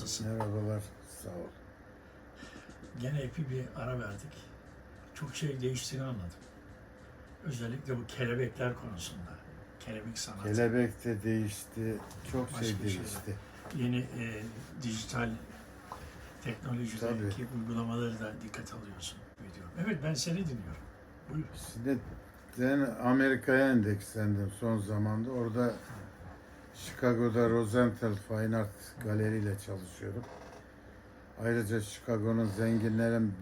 Nasılsın? Merhabalar, sağ ol. Gene epey bir ara verdik. Çok şey değiştiğini anladım. Özellikle bu kelebekler konusunda. Kelebek sanatı. Kelebek de değişti, çok Başka şey değişti. Yeni e, dijital teknolojideki uygulamaları da dikkat alıyorsun. Biliyorum. Evet ben seni dinliyorum. Buyur. Şimdi ben Amerika'ya endekslendim son zamanda. Orada Chicago'da Rosenthal Fine Art Galeri ile çalışıyorum. Ayrıca Chicago'nun zenginlerin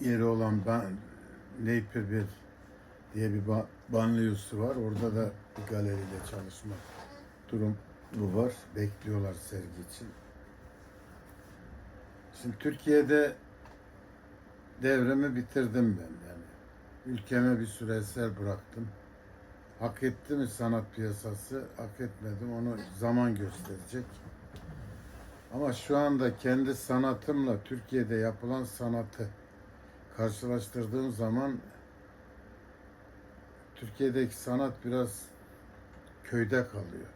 yeri olan ban, Napier bir diye bir ba- banliyösü var. Orada da bir galeriyle çalışma durum bu var. Bekliyorlar sergi için. Şimdi Türkiye'de devrimi bitirdim ben yani. Ülkeme bir süre eser bıraktım. Hak etti mi sanat piyasası? Hak etmedim. Onu zaman gösterecek. Ama şu anda kendi sanatımla Türkiye'de yapılan sanatı karşılaştırdığım zaman Türkiye'deki sanat biraz köyde kalıyor.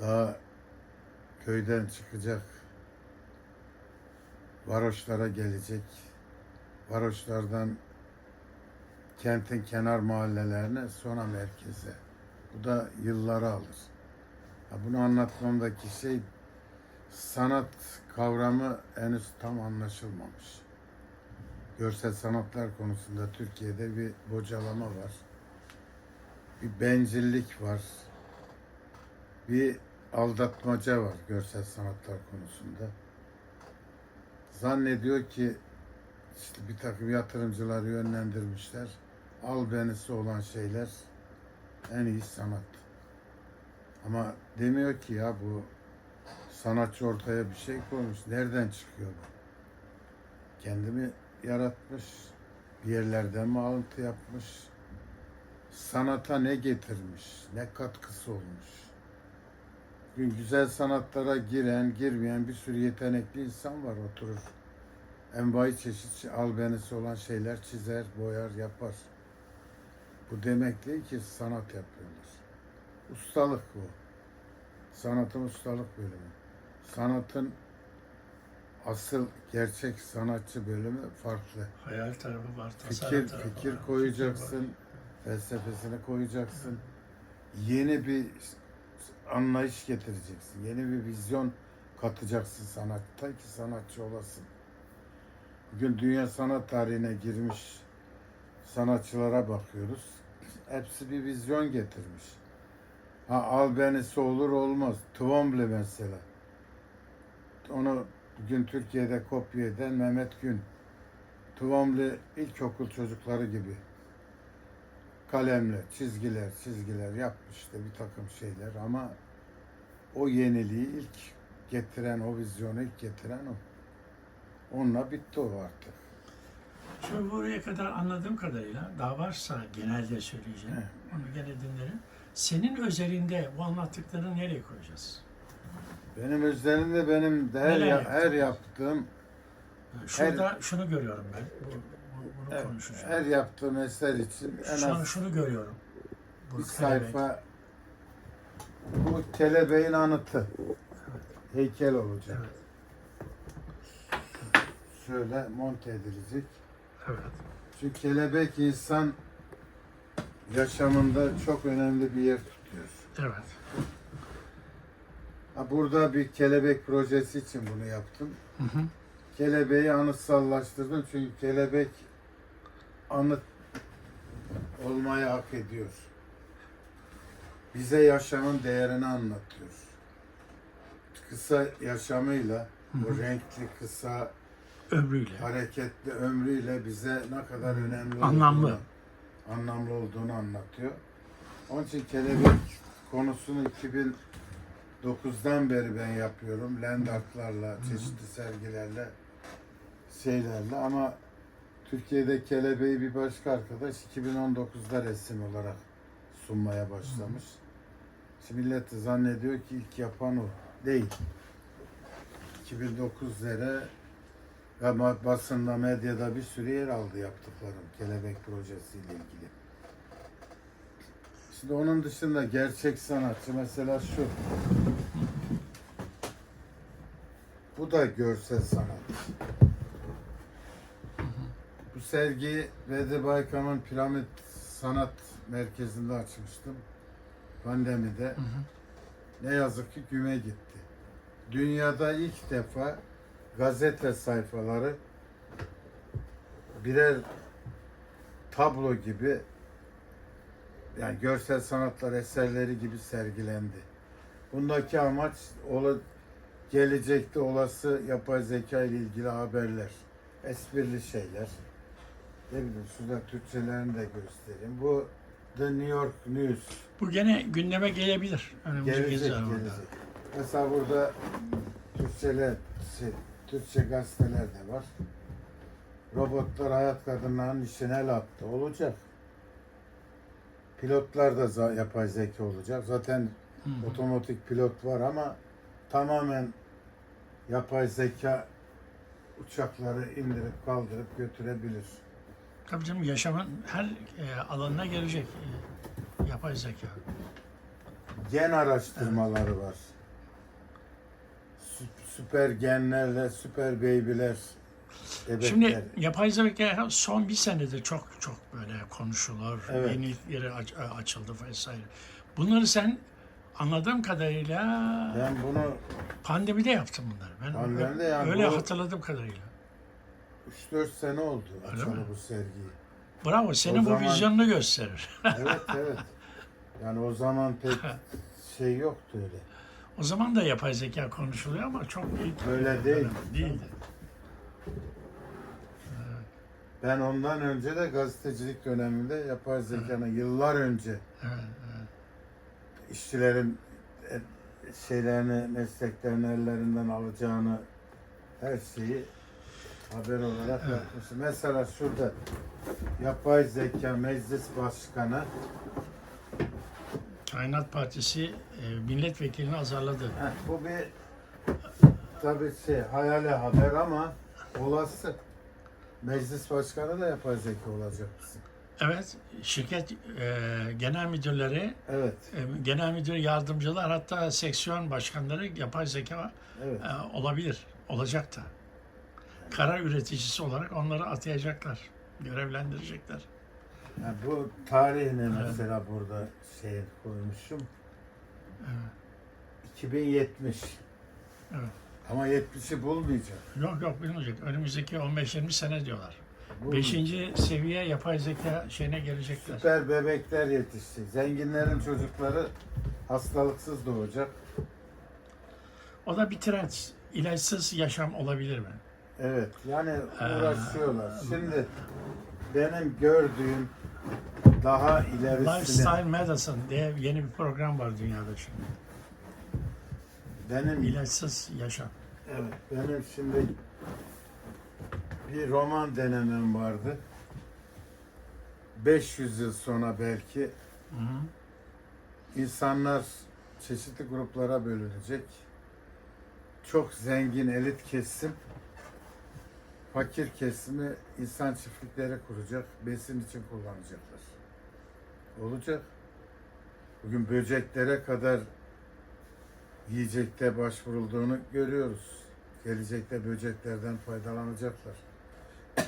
Daha köyden çıkacak, varoşlara gelecek, varoşlardan kentin kenar mahallelerine sonra merkeze. Bu da yılları alır. Ha, bunu anlatmamdaki şey sanat kavramı henüz tam anlaşılmamış. Görsel sanatlar konusunda Türkiye'de bir bocalama var. Bir bencillik var. Bir aldatmaca var görsel sanatlar konusunda. Zannediyor ki işte bir takım yatırımcıları yönlendirmişler. Albenisi olan şeyler en iyi sanat. Ama demiyor ki ya bu sanatçı ortaya bir şey koymuş. Nereden çıkıyor bu? Kendimi yaratmış. Bir yerlerden mi alıntı yapmış? Sanata ne getirmiş? Ne katkısı olmuş? Bugün güzel sanatlara giren, girmeyen bir sürü yetenekli insan var oturur. Envai çeşit albenisi olan şeyler çizer, boyar, yapar. Bu demek değil ki sanat yapıyorlar. Ustalık bu. Sanatın ustalık bölümü. Sanatın asıl gerçek sanatçı bölümü farklı. Hayal tarafı var, Fikir tarafı fikir var. koyacaksın, felsefesini koyacaksın. Yeni bir anlayış getireceksin. Yeni bir vizyon katacaksın sanatta ki sanatçı olasın. Bugün dünya sanat tarihine girmiş sanatçılara bakıyoruz. Hepsi bir vizyon getirmiş. Ha albenisi olur olmaz. Twombly mesela. Onu bugün Türkiye'de kopya eden Mehmet Gün. Twombly ilkokul çocukları gibi. Kalemle, çizgiler, çizgiler yapmış işte bir takım şeyler ama o yeniliği ilk getiren, o vizyonu ilk getiren o. Onunla bitti o artık. Şu buraya kadar anladığım kadarıyla daha varsa genelde söyleyeceğim. Evet. Onu gene dinlerim. Senin özelinde bu anlattıklarını nereye koyacağız? Benim üzerinde benim her, Neler ya- her yaptığım, Şurada şunu görüyorum ben. Bu, bu- bunu her, konuşacağım. her yaptığım eser için en Şu an az şunu görüyorum. Bu bir kelebek. sayfa bu kelebeğin anıtı. Heykel olacak. Evet. Şöyle monte edilecek. Evet. Çünkü kelebek insan yaşamında çok önemli bir yer tutuyor. Evet. Ha, burada bir kelebek projesi için bunu yaptım. Hı hı. Kelebeği anıtsallaştırdım çünkü kelebek anıt olmayı hak ediyor. Bize yaşamın değerini anlatıyor. Kısa yaşamıyla, o renkli, kısa, Ömrüyle. hareketli ömrüyle bize ne kadar önemli Anlamlı. olduğunu, anlamlı olduğunu anlatıyor. Onun için kelebek konusunu 2009'dan beri ben yapıyorum. Land artlarla, çeşitli sergilerle, şeylerle ama Türkiye'de kelebeği bir başka arkadaş 2019'da resim olarak sunmaya başlamış. Şimdi millet de zannediyor ki ilk yapan o. Değil. 2009'lere ve basında, medyada bir sürü yer aldı yaptıklarım kelebek projesiyle ilgili. Şimdi onun dışında gerçek sanatçı mesela şu. Bu da görsel sanat. Bu sergiyi Vedi Baykam'ın Piramit Sanat Merkezi'nde açmıştım. Pandemide. Hı hı. Ne yazık ki güme gitti. Dünyada ilk defa gazete sayfaları birer tablo gibi yani görsel sanatlar eserleri gibi sergilendi. Bundaki amaç ola, gelecekte olası yapay zeka ile ilgili haberler, esprili şeyler. Ne bileyim şurada Türkçelerini de göstereyim. Bu The New York News. Bu gene gündeme gelebilir. Önümüzdeki Gelecek, gelecek. Mesela burada Türkçeler, şey, Türkçe gazeteler de var. Robotlar hayat kadınlarının işine el attı. Olacak. Pilotlar da yapay zeka olacak. Zaten Hı otomatik pilot var ama tamamen yapay zeka uçakları indirip kaldırıp götürebilir. Tabii canım yaşamın her e, alanına gelecek e, yapay zeka. Gen araştırmaları var. Sü- Süper genlerle süper baby'ler, bebekler. Şimdi yapay zeka son bir senedir çok çok böyle konuşulur. Evet. Yeni yeri aç- açıldı vesaire. Bunları sen anladığım kadarıyla ben bunu pandemide yaptın bunları. Ben Pandemide yani öyle bu- hatırladığım kadarıyla. 3-4 sene oldu açalı bu sergiyi. Bravo. Senin bu zaman- vizyonunu gösterir. Evet evet. Yani o zaman pek şey yoktu öyle. O zaman da yapay zeka konuşuluyor ama çok ilk Öyle değil. değildi. Ben ondan önce de gazetecilik döneminde yapay zekanın yıllar önce Evet, evet. işçilerin e, şeylerini, mesleklerini ellerinden alacağını her şeyi haber olarak Evet. yapmışım. Mesela şurada yapay zeka meclis başkanı Kainat Partisi e, milletvekilini azarladı. Heh, bu bir tabii şey hayali haber ama olası meclis başkanı da yapay zeka olacak. Evet, şirket e, genel müdürleri, Evet, e, genel müdür yardımcılar hatta seksiyon başkanları yapay zeka evet. e, olabilir, olacak da. Karar üreticisi olarak onları atayacaklar, görevlendirecekler. Yani bu tarihini mesela burada şey koymuşum. Evet. 2070. Evet. Ama 70'i bulmayacak. Yok yok bilmeyecek. Önümüzdeki 15-20 sene diyorlar. Bulmayacak. Beşinci seviye yapay zeka şeyine gelecekler. Süper bebekler yetişecek. Zenginlerin çocukları hastalıksız doğacak. O da bir trend. İlaçsız yaşam olabilir mi? Evet, yani Ee, uğraşıyorlar. Şimdi benim gördüğüm daha ilerisine, Lifestyle Medicine diye yeni bir program var dünyada şimdi. benim İlaçsız yaşam. evet, benim şimdi bir roman denemem vardı. 500 yıl sonra belki Hı hı. insanlar çeşitli gruplara bölünecek. Çok zengin elit kesim, fakir kesimi insan çiftlikleri kuracak, besin için kullanacaklar. Olacak. Bugün böceklere kadar yiyecekte başvurulduğunu görüyoruz. Gelecekte böceklerden faydalanacaklar.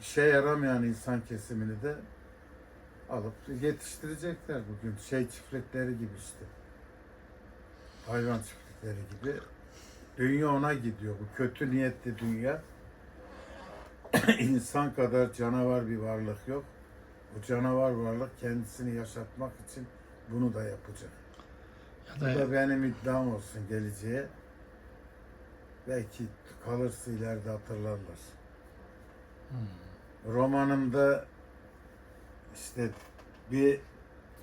İşe yaramayan insan kesimini de alıp yetiştirecekler bugün. Şey çiftlikleri gibi işte. Hayvan çiftlikleri gibi. Dünya ona gidiyor. Bu kötü niyetli dünya. İnsan kadar canavar bir varlık yok. Bu canavar varlık kendisini yaşatmak için bunu da yapacak. Ya Bu da da benim iddiam olsun geleceğe. Belki kalırsa ileride hatırlarlar. Romanımda işte bir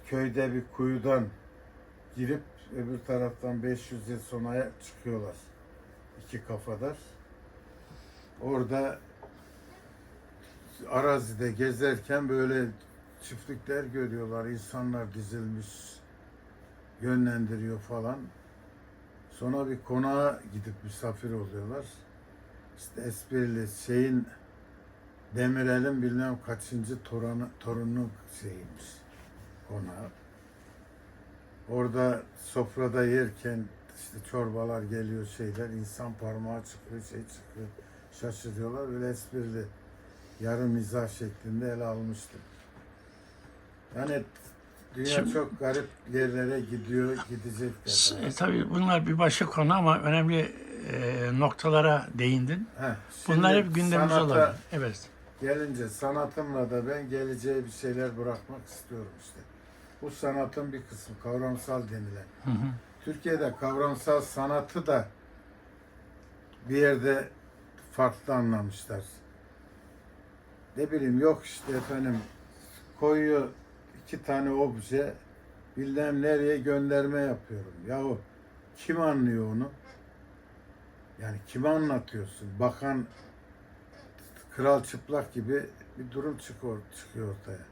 köyde bir kuyudan girip öbür taraftan 500 yıl sonra çıkıyorlar. İki kafadar. Orada arazide gezerken böyle çiftlikler görüyorlar. İnsanlar dizilmiş, yönlendiriyor falan. Sonra bir konağa gidip misafir oluyorlar. İşte esprili şeyin Demirel'in bilmem kaçıncı torunu, torunu şeyiymiş konağı. Orada sofrada yerken işte çorbalar geliyor şeyler insan parmağı çıkıyor şey çıkıyor şaşırıyorlar böyle esprili yarım mizah şeklinde ele almıştım. Yani dünya Şimdi- çok garip yerlere gidiyor gidecek. E, tabii bunlar bir başka konu ama önemli e, noktalara değindin. Heh, Bunlar hep gündemimiz olabilir. Evet. Gelince sanatımla da ben geleceğe bir şeyler bırakmak istiyorum işte. Bu sanatın bir kısmı kavramsal denilen. Hı hı. Türkiye'de kavramsal sanatı da bir yerde farklı anlamışlar. Ne bileyim yok işte efendim koyuyor iki tane obje bilmem nereye gönderme yapıyorum. Yahu kim anlıyor onu? Yani kime anlatıyorsun? Bakan kral çıplak gibi bir durum çıkıyor, çıkıyor ortaya.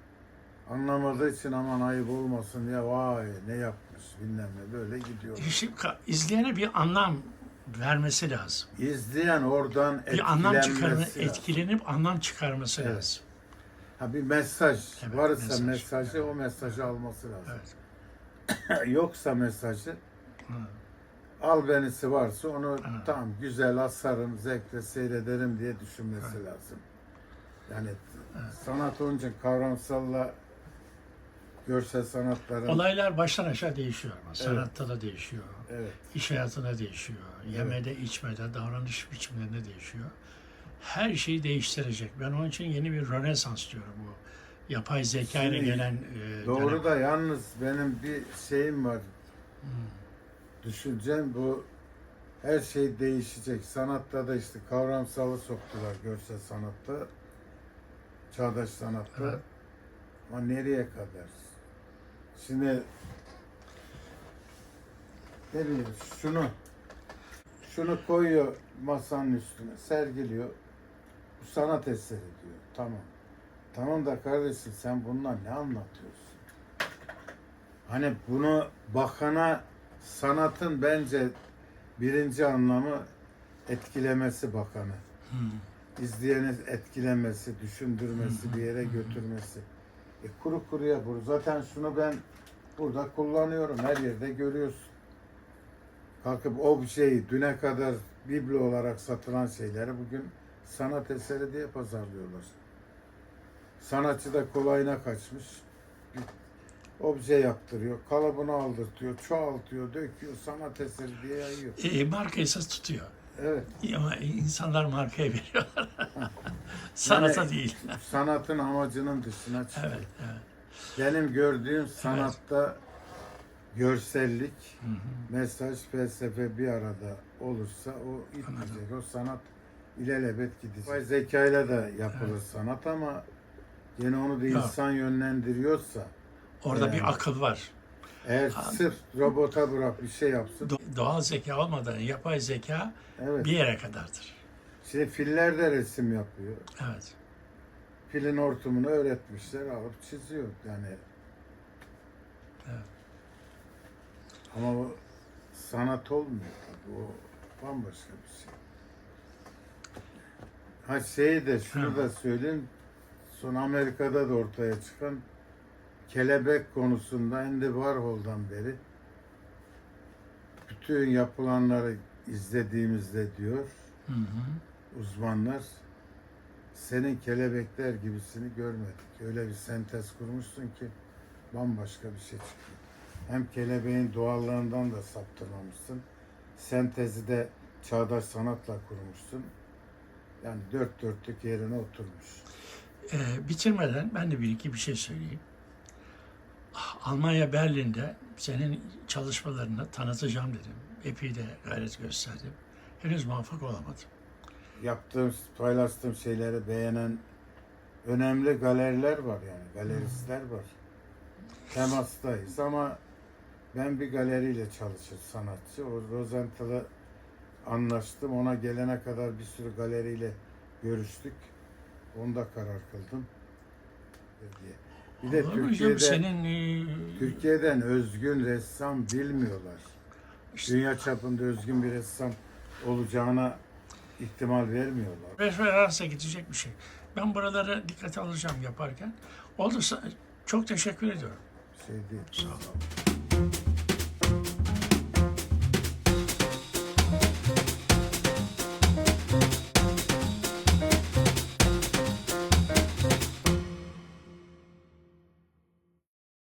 Anlamadığı için aman ayıp olmasın diye vay ne yapmış bilmem ne böyle gidiyor. Ka- izleyene bir anlam vermesi lazım. İzleyen oradan Bir anlam çıkarma, etkilenmesi lazım. etkilenip anlam çıkarması Evet. lazım. Ha bir mesaj Evet, varsa mesaj. mesajı o mesajı alması lazım. Evet. Yoksa mesajı Hı. albenisi varsa onu tamam güzel asarım, zevkle seyrederim diye düşünmesi lazım. Yani sanat onun için kavramsalla görsel sanatların Olaylar baştan aşağı değişiyor ama. Sanatta da değişiyor. evet iş hayatında değişiyor. Yemede, içmede, davranış biçimlerinde değişiyor. Her şeyi değiştirecek. Ben onun için yeni bir rönesans diyorum bu. Yapay zeka ile Şimdi gelen e, Doğru dönem. da yalnız benim bir şeyim var. Hmm. Düşüncem bu her şey değişecek. Sanatta da işte kavramsalı soktular görsel sanatta. Çağdaş sanatta. Evet. Ama nereye kadar? Şimdi ne bileyim şunu şunu koyuyor masanın üstüne sergiliyor. Bu sanat eseri diyor. Tamam. Tamam da kardeşim sen bundan ne anlatıyorsun? Hani bunu bakana sanatın bence birinci anlamı etkilemesi bakanı. Hmm. İzleyeni etkilemesi, düşündürmesi, bir yere götürmesi. E kuru kuruya bu. Zaten şunu ben burada kullanıyorum. Her yerde görüyorsun. Kalkıp objeyi düne kadar biblo olarak satılan şeyleri bugün sanat eseri diye pazarlıyorlar. Sanatçı da kolayına kaçmış. Bir obje yaptırıyor, kalıbını aldırtıyor, çoğaltıyor, döküyor, sanat eseri diye yayıyor. E, marka esas tutuyor. Evet. Ama insanlar markaya veriyorlar. Sanata Yani- değil. Sanatın amacının dışına çıkıyor. Evet, evet. Benim gördüğüm sanatta görsellik, Hı hı. mesaj, felsefe bir arada olursa o gitmeyecek. O sanat ilelebet gidecek. Yapay zekayla da yapılır sanat ama yine onu da Yok. insan yönlendiriyorsa Orada Evet. bir akıl var. eğer Ha. sırf robota bırak bir şey yapsın. Do- Doğal zeka olmadan yapay zeka Evet. bir yere kadardır. Şimdi filler de resim yapıyor. Evet. Filin hortumunu öğretmişler alıp çiziyor yani. Evet. Ama o sanat olmuyor tabii. O bambaşka bir şey. Ha şeyi de şunu Ha. da söyleyeyim. Son Amerika'da da ortaya çıkan kelebek konusunda Andy Warhol'dan beri bütün yapılanları izlediğimizde diyor Hı hı. Uzmanlar senin kelebekler gibisini görmedik. Öyle bir sentez kurmuşsun ki bambaşka bir şey çıkıyor. Hem kelebeğin doğallığından da saptırmamışsın. Sentezi de çağdaş sanatla kurmuşsun. Yani dört dörtlük yerine oturmuş. Ee, bitirmeden ben de bir iki bir şey söyleyeyim. Almanya Berlin'de senin çalışmalarını tanıtacağım dedim. Epey de gayret gösterdim. Henüz muvaffak olamadım. Yaptığım, paylaştığım şeyleri beğenen önemli galeriler var yani. Galeristler var. Temastayız ama ben bir galeriyle çalışır sanatçı. O Rosenthal'ı anlaştım. Ona gelene kadar bir sürü galeriyle görüştük. Onda karar kıldım. Diye. Bir de Türkiye'de senin e, Türkiye'den özgün ressam bilmiyorlar. işte, Dünya çapında özgün bir ressam olacağına ihtimal vermiyorlar. referansa gidecek bir şey. Ben buraları dikkate alacağım yaparken. Olursa çok teşekkür ediyorum. Şey değil. Sağ olun.